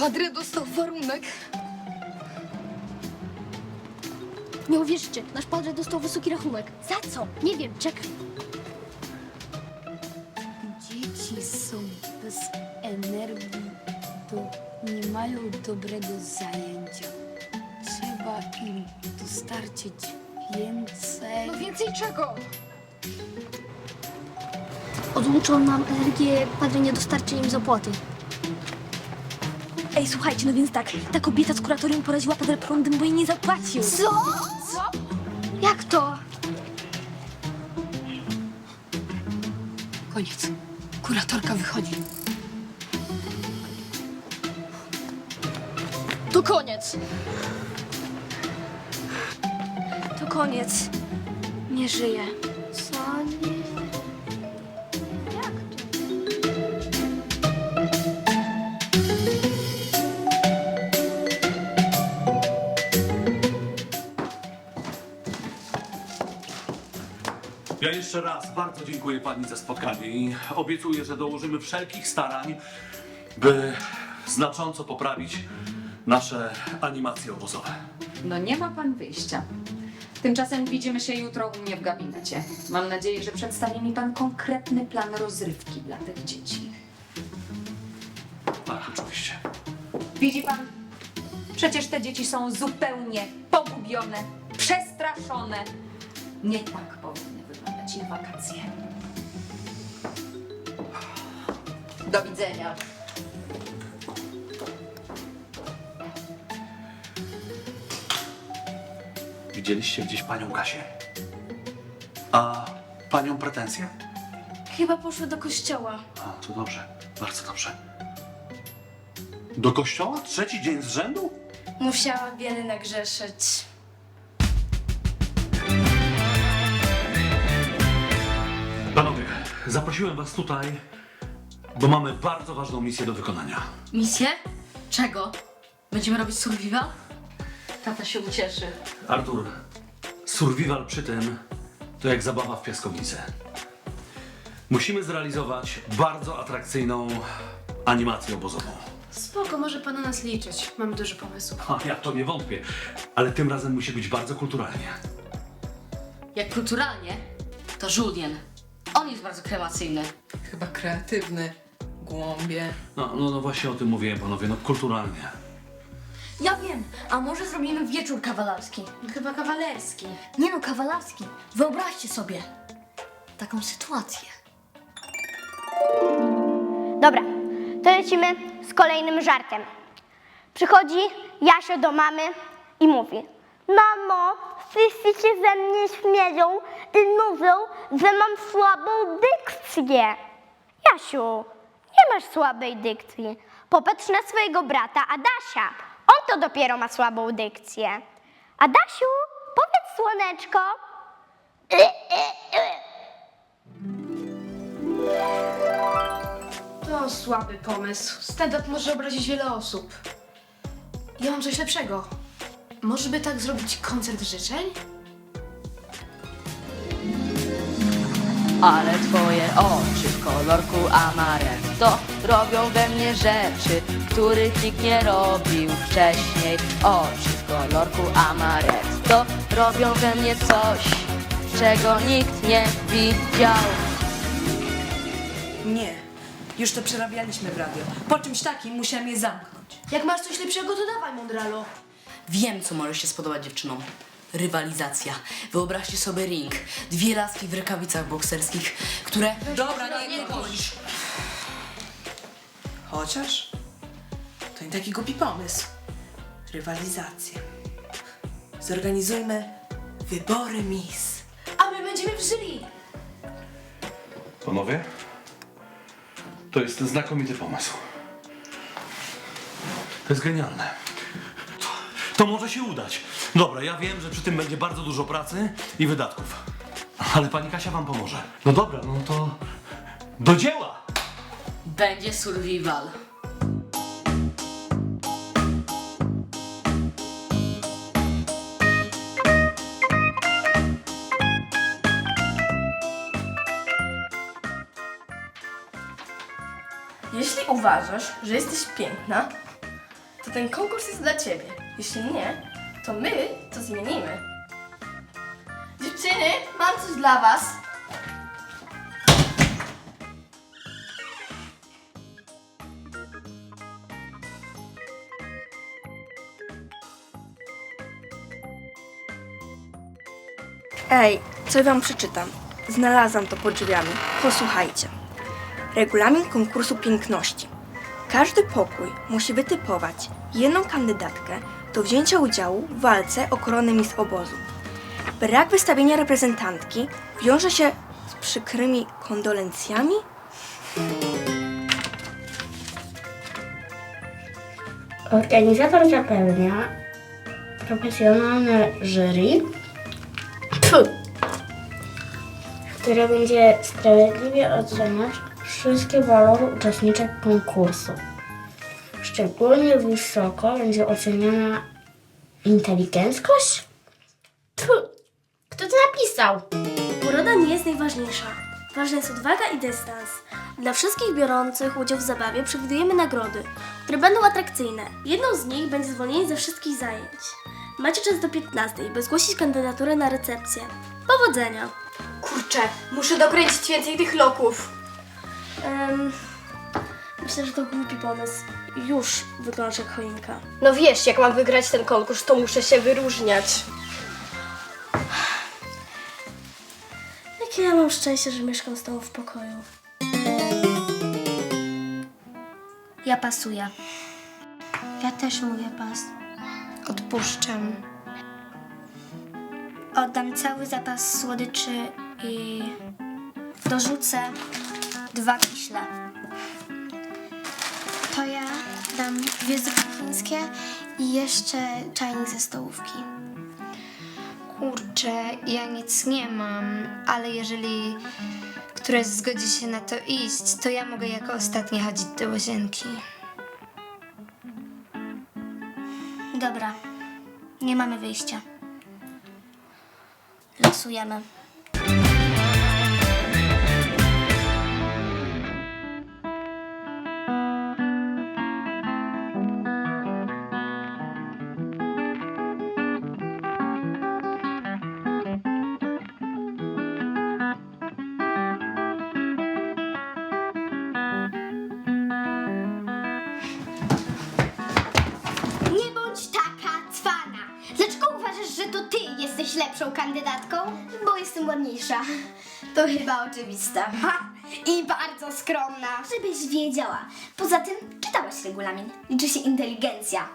Padre dostał warunek. Nie uwierzycie, nasz padre dostał wysoki rachunek. Za co? Nie wiem, czekaj. Dzieci są bez energii, to nie mają dobrego zajęcia. Trzeba im dostarczyć więcej. No więcej czego? Odłączą nam energię, padre nie dostarczy im zapłaty. Ej, słuchajcie, no więc tak, ta kobieta z kuratorium poraziła padre prądem, bo jej nie zapłacił. Co? Co? Jak to? Koniec. Kuratorka wychodzi. To koniec. To koniec. Nie żyje. Co nie? Ja jeszcze raz bardzo dziękuję pani za spotkanie i obiecuję, że dołożymy wszelkich starań, by znacząco poprawić nasze animacje obozowe. No nie ma pan wyjścia. Tymczasem widzimy się jutro u mnie w gabinecie. Mam nadzieję, że przedstawi mi pan konkretny plan rozrywki dla tych dzieci. Tak, oczywiście. Widzi pan? Przecież te dzieci są zupełnie pogubione, przestraszone. Nie tak powinny ich wakacje. Do widzenia. Widzieliście gdzieś panią Kasię? A panią pretensję? Chyba poszły do kościoła. A, to dobrze, bardzo dobrze. Do kościoła? Trzeci dzień z rzędu? Musiała wiele nagrzeszyć. Zaprosiłem was tutaj, bo mamy bardzo ważną misję do wykonania. Misję? Czego? Będziemy robić survival? Tata się ucieszy. Artur, survival przy tym to jak zabawa w piaskownicę. Musimy zrealizować bardzo atrakcyjną animację obozową. Spoko, może pan na nas liczyć. Mamy duży pomysł. A ja to nie wątpię, ale tym razem musi być bardzo kulturalnie. Jak kulturalnie, to Julien. On jest bardzo kreacyjny. Chyba kreatywny. Głąbie. No, no, no właśnie o tym mówiłem, panowie, no kulturalnie. Ja wiem, a może zrobimy wieczór kawalarski? Chyba kawalerski. Nie no, kawalarski. Wyobraźcie sobie taką sytuację. Dobra, to lecimy z kolejnym żartem. Przychodzi Jasio do mamy i mówi: Mamo, wszyscy się ze mnie śmieją i mówią, że mam słabą dykcję. Jasiu, nie masz słabej dykcji. Popatrz na swojego brata Adasia. On to dopiero ma słabą dykcję. Adasiu, powiedz słoneczko. To słaby pomysł. Stand-up może obrazić wiele osób. Ja mam coś lepszego. Może by tak zrobić koncert życzeń? Ale twoje oczy w kolorku amaretto robią we mnie rzeczy, których nikt nie robił wcześniej. Oczy w kolorku amaretto robią we mnie coś, czego nikt nie widział. Nie. Już to przerabialiśmy w radio. Po czymś takim musiałem je zamknąć. Jak masz coś lepszego, to dawaj, Mondralo. Wiem, co może się spodobać dziewczynom. Rywalizacja. Wyobraźcie sobie ring. Dwie laski w rękawicach bokserskich, które... Dobra, nie, nie kończ. Chociaż to nie taki głupi pomysł. Rywalizacja. Zorganizujmy wybory Miss. A my będziemy w jury. Panowie, to jest znakomity pomysł. To jest genialne to może się udać. Dobra, ja wiem, że przy tym będzie bardzo dużo pracy i wydatków. Ale pani Kasia wam pomoże. No dobra, no to do dzieła! Będzie survival. Jeśli uważasz, że jesteś piękna, to ten konkurs jest dla ciebie. Jeśli nie, to my to zmienimy. Dziewczyny, mam coś dla was. Ej, co wam przeczytam? Znalazłam to pod drzwiami. Posłuchajcie. Regulamin konkursu piękności. Każdy pokój musi wytypować jedną kandydatkę do wzięcia udziału w walce o koronę Miss Obozu. Brak wystawienia reprezentantki wiąże się z przykrymi kondolencjami? Organizator zapewnia profesjonalne jury, które będzie sprawiedliwie oceniać wszystkie walory uczestniczek konkursu. Szczególnie wysoko będzie oceniana inteligenckość? Tfu, kto to napisał? Uroda nie jest najważniejsza. Ważna jest odwaga i dystans. Dla wszystkich biorących udział w zabawie przewidujemy nagrody, które będą atrakcyjne. Jedną z nich będzie zwolnienie ze wszystkich zajęć. Macie czas do 15, by zgłosić kandydaturę na recepcję. Powodzenia! Kurczę, muszę dokręcić więcej tych loków. Em, myślę, że to głupi pomysł. Już wyglądasz jak choinka. No wiesz, jak mam wygrać ten konkurs, to muszę się wyróżniać. Jakie ja mam szczęście, że mieszkam z tobą w pokoju. Ja pasuję. Ja też mówię pas. Odpuszczam. Oddam cały zapas słodyczy i dorzucę dwa kiśle. Dam dwie zupy chińskie i jeszcze czajnik ze stołówki. Kurczę, ja nic nie mam, ale jeżeli któraś zgodzi się na to iść, to ja mogę jako ostatnia chodzić do łazienki. Dobra, nie mamy wyjścia. Losujemy. Lepszą kandydatką? Bo jestem ładniejsza. To chyba oczywiste. Ha! I bardzo skromna. Żebyś wiedziała. Poza tym czytałaś regulamin. Liczy się inteligencja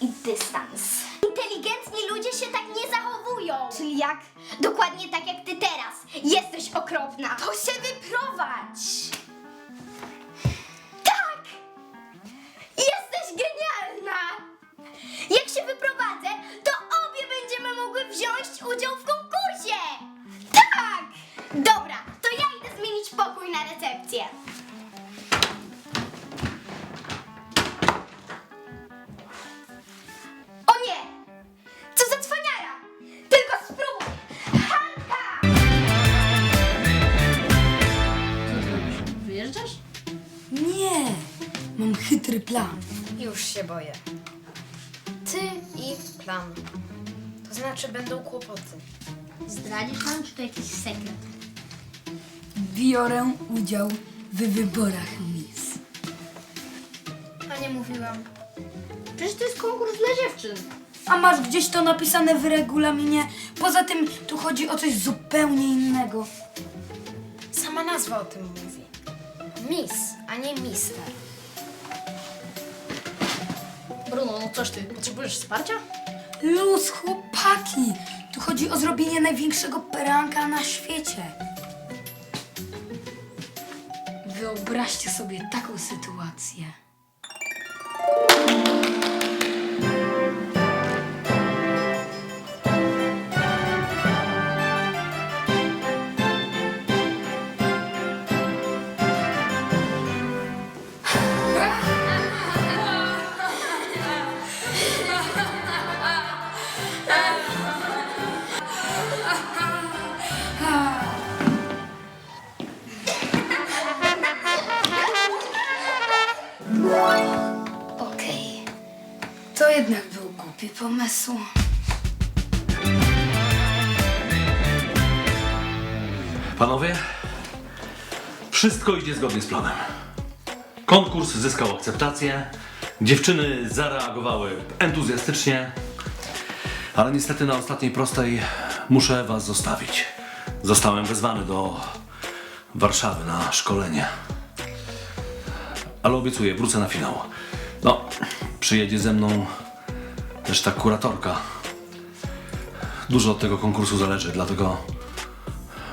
i dystans. Inteligentni ludzie się tak nie zachowują. Czyli jak? Dokładnie tak jak ty teraz. Jesteś okropna. To się wyprowadź. Tak! Jesteś genialna! Jak się wyprowadzę, to mogły wziąć udział w konkursie! Tak! Dobra, to ja idę zmienić pokój na recepcję. O nie! Co za cwaniara! Tylko spróbuj! Hanka! Wyjeżdżasz? Nie, mam chytry plan. Już się boję. Ty i plan. To znaczy będą kłopoty. Zdradzisz nam, czy to jakiś sekret? Biorę udział w wyborach Miss. A nie mówiłam. Przecież to jest konkurs dla dziewczyn. A masz gdzieś to napisane w regulaminie? Poza tym tu chodzi o coś zupełnie innego. Sama nazwa o tym mówi. Miss, a nie mister. Bruno, no coś ty, potrzebujesz wsparcia? Luz, chłopaki! Tu chodzi o zrobienie największego peranka na świecie. Wyobraźcie sobie taką sytuację. Jednak był głupi pomysł. Panowie, wszystko idzie zgodnie z planem. Konkurs zyskał akceptację, dziewczyny zareagowały entuzjastycznie, ale niestety na ostatniej prostej muszę was zostawić. Zostałem wezwany do Warszawy na szkolenie. Ale obiecuję, wrócę na finał. No, przyjedzie ze mną też ta kuratorka. Dużo od tego konkursu zależy, dlatego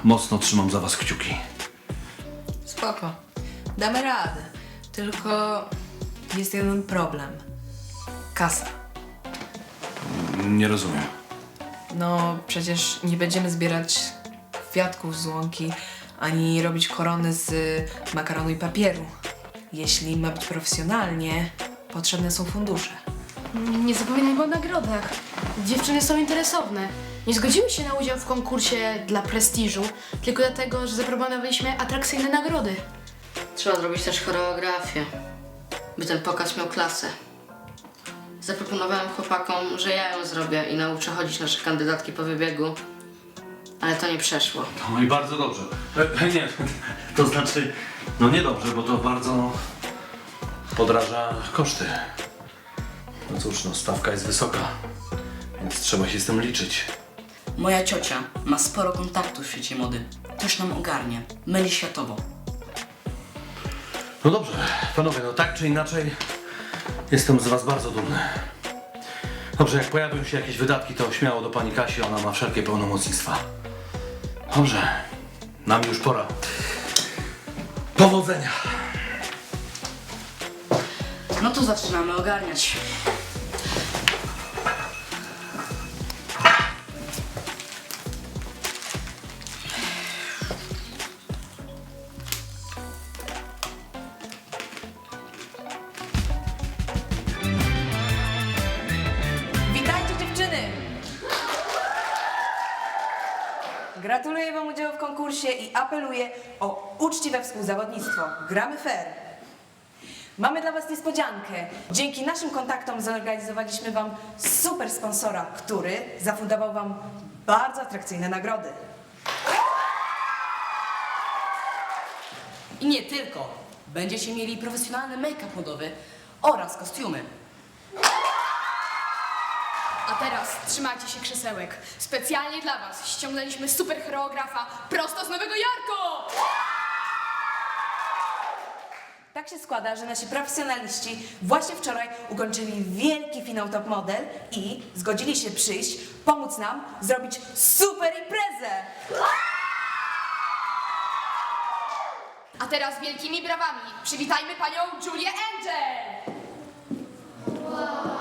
mocno trzymam za was kciuki. Spoko. Damy radę. Tylko jest jeden problem. Kasa. Nie rozumiem. No, przecież nie będziemy zbierać kwiatków z łąki, ani robić korony z makaronu i papieru. Jeśli ma być profesjonalnie, potrzebne są fundusze. Nie zapominajmy o nagrodach. Dziewczyny są interesowne. Nie zgodziły się na udział w konkursie dla prestiżu, tylko dlatego, że zaproponowaliśmy atrakcyjne nagrody. Trzeba zrobić też choreografię, by ten pokaz miał klasę. Zaproponowałem chłopakom, że ja ją zrobię i nauczę chodzić nasze kandydatki po wybiegu, ale to nie przeszło. No i bardzo dobrze. E, nie, to znaczy, no nie dobrze, bo to bardzo podraża koszty. No cóż, no stawka jest wysoka, więc trzeba się z tym liczyć. Moja ciocia ma sporo kontaktów w świecie mody. Też nam ogarnie. Myli światowo. No dobrze, panowie, no tak czy inaczej, jestem z was bardzo dumny. Dobrze, jak pojawią się jakieś wydatki, to śmiało do pani Kasi, ona ma wszelkie pełnomocnictwa. Dobrze, nam już pora. Powodzenia! No to zaczynamy ogarniać. Gratuluję Wam udziału w konkursie i apeluję o uczciwe współzawodnictwo. Gramy fair. Mamy dla Was niespodziankę. Dzięki naszym kontaktom zorganizowaliśmy Wam super sponsora, który zafundował Wam bardzo atrakcyjne nagrody. I nie tylko. Będziecie mieli profesjonalny make-up modowy oraz kostiumy. A teraz trzymajcie się krzesełek. Specjalnie dla Was ściągnęliśmy super choreografa prosto z Nowego Jorku! Tak się składa, że nasi profesjonaliści właśnie wczoraj ukończyli wielki finał Top Model i zgodzili się przyjść, pomóc nam zrobić super imprezę! A teraz wielkimi brawami przywitajmy panią Julię Angel! Hello,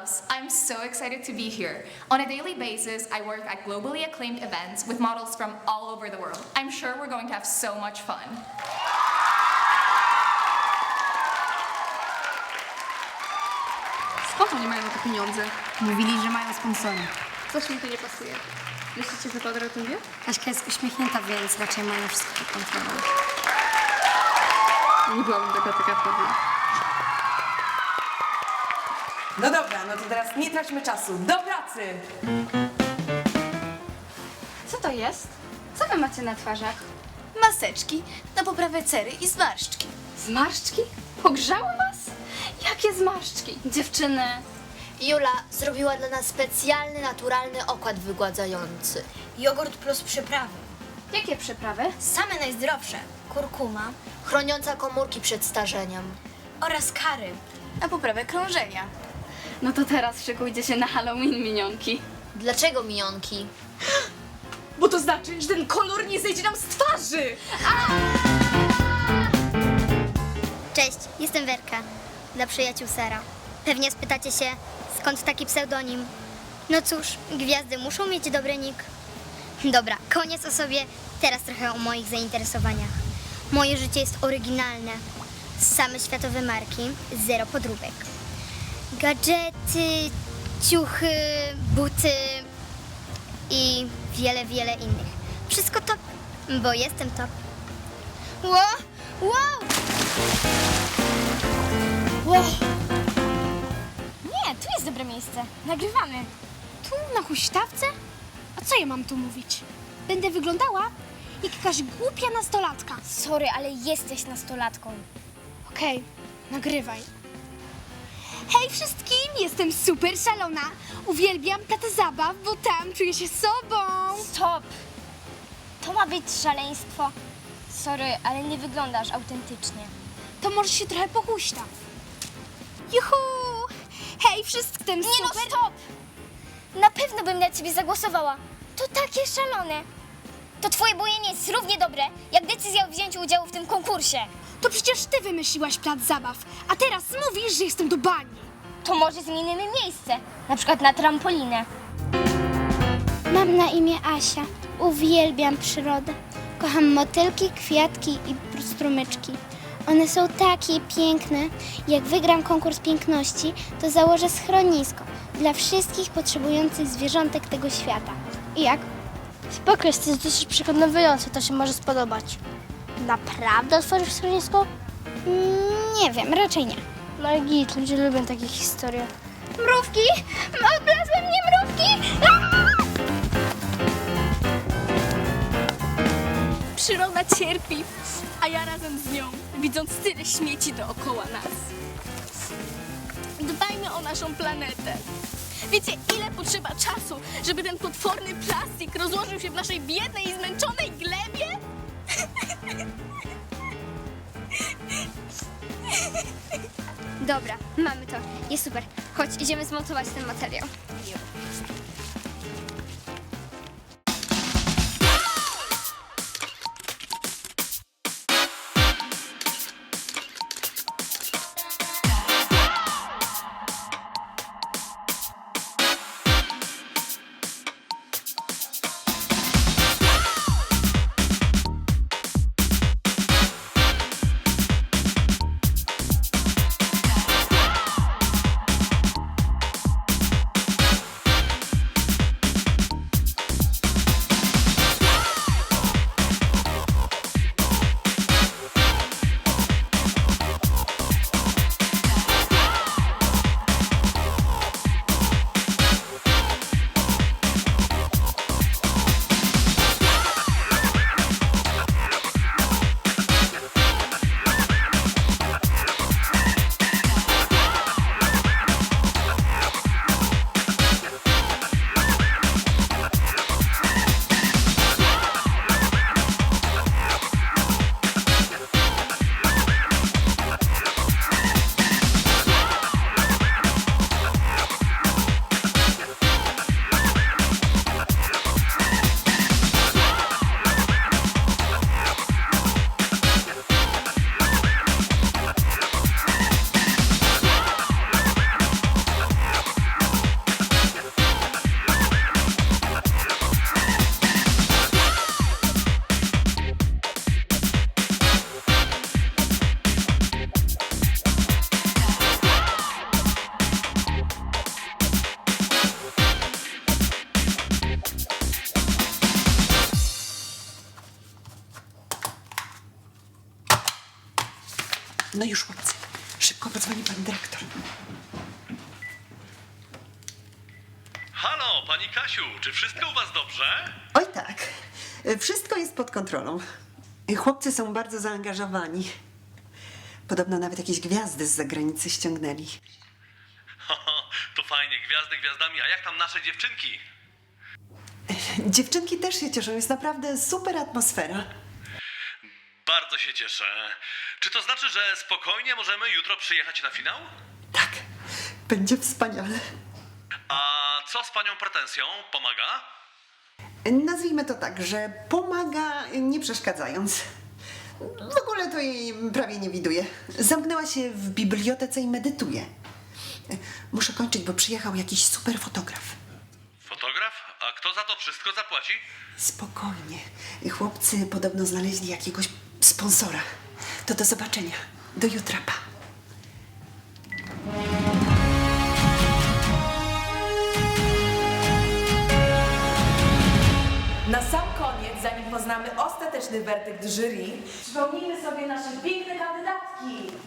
loves. I'm so excited to be here. On a daily basis, I work at globally acclaimed events with models from all over the world. I'm sure we're going to have so much fun. Skąd oni mają na to pieniądze? Mówili, że mają sponsora. Coś mi tu nie pasuje. Myślicie, że to gratuluję? Kaśka jest uśmiechnięta, więc raczej mają wszystko pod kontrolą. Nie byłabym taka taka pewna. No dobra, no to teraz nie traćmy czasu. Do pracy! Co to jest? Co wy macie na twarzach? Maseczki na poprawę cery i zmarszczki. Zmarszczki? Pogrzały was? Jakie zmarszczki? Dziewczyny, Jula zrobiła dla nas specjalny, naturalny okład wygładzający. Jogurt plus przyprawy. jakie przyprawy? Same najzdrowsze. Kurkuma, chroniąca komórki przed starzeniem. Oraz kary. Na poprawę krążenia. No to teraz szykujcie się na Halloween, minionki. Dlaczego minionki? Bo to znaczy, że ten kolor nie zejdzie nam z twarzy! Cześć, jestem Werka, dla przyjaciół Sera. Pewnie spytacie się, skąd taki pseudonim? No cóż, gwiazdy muszą mieć dobry nick. Dobra, koniec o sobie, teraz trochę o moich zainteresowaniach. Moje życie jest oryginalne. Same światowe marki, zero podróbek. Gadżety, ciuchy, buty i wiele, wiele innych. Wszystko to bo jestem top. Wow! Wow! Wow! Nie, tu jest dobre miejsce. Nagrywamy. Tu na huśtawce? A co ja mam tu mówić? Będę wyglądała jak jakaś głupia nastolatka. Sorry, ale jesteś nastolatką. Okej, nagrywaj. Hej wszystkim, jestem super szalona. Uwielbiam platę zabaw, bo tam czuję się sobą. Stop! To ma być szaleństwo. Sorry, ale nie wyglądasz autentycznie. To może się trochę pochuśta. Juhu! Hej wszystkim, Nie super... no, stop! Na pewno bym na ciebie zagłosowała. To takie szalone. To twoje bojenie jest równie dobre, jak decyzja o wzięciu udziału w tym konkursie. To przecież ty wymyśliłaś plac zabaw, a teraz mówisz, że jestem do bani. To może zmienimy miejsce, na przykład na trampolinę. Mam na imię Asia. Uwielbiam przyrodę. Kocham motylki, kwiatki i strumyczki. One są takie piękne. Jak wygram konkurs piękności, to założę schronisko dla wszystkich potrzebujących zwierzątek tego świata. I jak? Spoko, jesteś dosyć przekonujący, to się może spodobać. Naprawdę otworzysz schronisko? Nie wiem, raczej nie. No i git, ludzie lubią takie historie. Mrówki! Oblazły mnie mrówki! Przyroda cierpi, a ja razem z nią, widząc tyle śmieci dookoła nas. Dbajmy o naszą planetę. Wiecie, ile potrzeba czasu, żeby ten potworny plastik rozłożył się w naszej biednej i zmęczonej glebie? Dobra, mamy to. Jest super. Chodź, idziemy zmontować ten materiał. Kontrolą. Chłopcy są bardzo zaangażowani. Podobno nawet jakieś gwiazdy z zagranicy ściągnęli. to fajnie, gwiazdy gwiazdami, a jak tam nasze dziewczynki? Dziewczynki też się cieszą. Jest naprawdę super atmosfera. Bardzo się cieszę. Czy to znaczy, że spokojnie możemy jutro przyjechać na finał? Tak. Będzie wspaniale. A co z panią pretensją? Pomaga? Nazwijmy to tak, że pomaga nie przeszkadzając. W ogóle to jej prawie nie widuje. Zamknęła się w bibliotece i medytuje. Muszę kończyć, bo przyjechał jakiś super fotograf. Fotograf? A kto za to wszystko zapłaci? Spokojnie. Chłopcy podobno znaleźli jakiegoś sponsora. To do zobaczenia. Do jutra, pa. Poznamy ostateczny werdykt jury, przypomnijmy sobie nasze piękne kandydatki.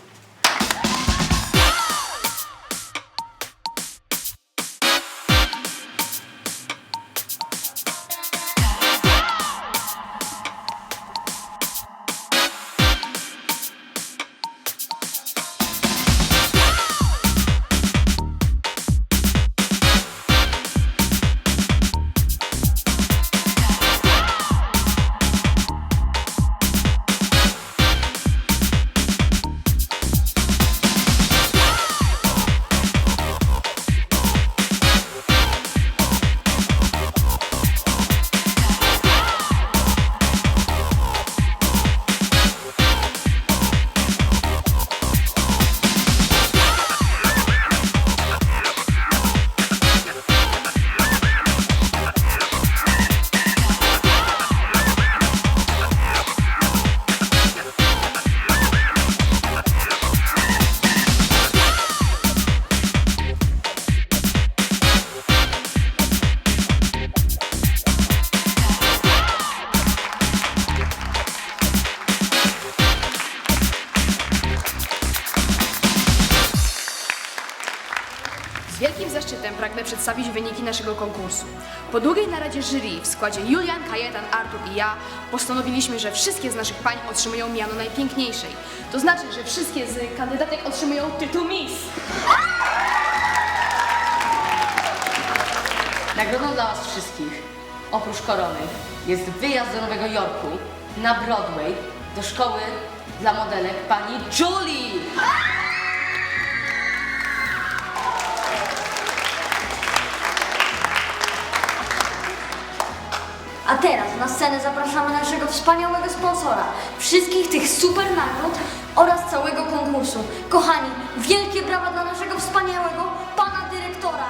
Wielkim zaszczytem pragnę przedstawić wyniki naszego konkursu. Po długiej naradzie jury w składzie Julian, Kajetan, Artur i ja postanowiliśmy, że wszystkie z naszych pań otrzymują miano najpiękniejszej. To znaczy, że wszystkie z kandydatek otrzymują tytuł Miss. Nagrodą dla Was wszystkich, oprócz korony, jest wyjazd do Nowego Jorku na Broadway do szkoły dla modelek pani Julie. A teraz na scenę zapraszamy naszego wspaniałego sponsora, wszystkich tych super nagród oraz całego konkursu. Kochani, wielkie brawa dla naszego wspaniałego pana dyrektora.